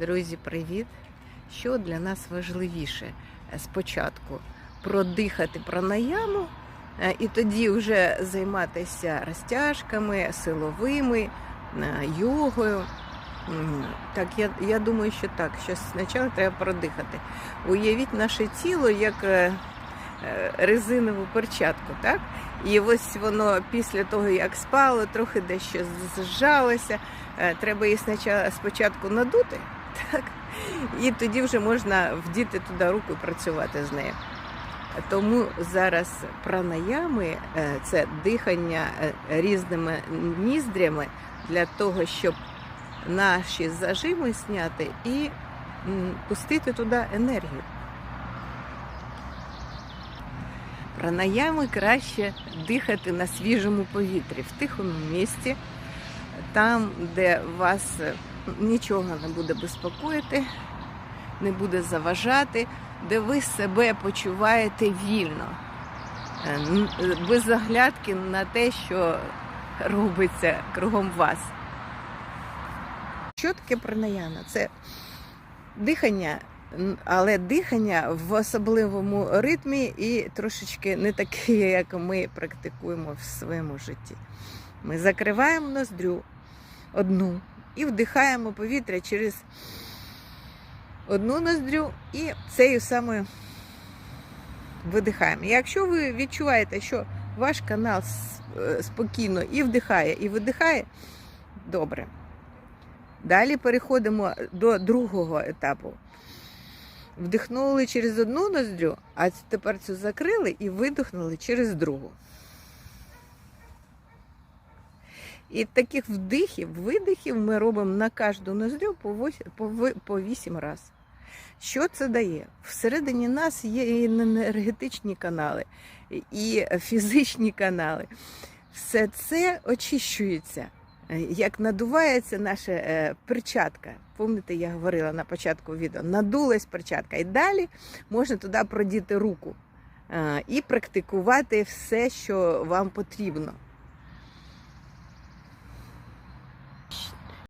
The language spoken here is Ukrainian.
Друзі, привіт! Що для нас важливіше Е, спочатку продихати пранаяму, е, і тоді вже займатися розтяжками, силовими, е, йогою. Так, я, я думаю, що так, що спочатку треба продихати. Уявіть наше тіло як резинову перчатку, так? І ось воно після того, як спало, трохи дещо зжалося. Треба її спочатку надути, так? і тоді вже можна вдіти туди руку і працювати з нею. Тому зараз пранаями е, це дихання е, різними ніздрями для того, щоб наші зажими зняти і пустити туди енергію. Пранаями краще дихати на свіжому повітрі, в тихому місці, там, де вас нічого не буде безпокоїти, не буде заважати, де ви себе почуваєте вільно, е, без заглядки на те, що робиться кругом вас. Що таке пранаяма? Це дихання, але дихання в особливому ритмі і трошечки не таке, як ми практикуємо в своєму житті. Ми закриваємо ноздрю одну і вдихаємо повітря через одну ноздрю і цією самою видихаємо. Якщо ви відчуваєте, що ваш канал е, спокійно і вдихає, і видихає, добре. Далі переходимо до другого етапу. Вдихнули через одну ноздрю, а тепер цю закрили і видихнули через другу. І таких вдихів, видихів ми робимо на кожну ноздрю по 8, по по 8 разів. Що це дає? Всередині нас є і енергетичні канали, і фізичні канали. Все це очищується, як надувається наша е, перчатка. Пам'ятаєте, я говорила на початку відео, надулась перчатка. І далі можна туди продіти руку е, і практикувати все, що вам потрібно.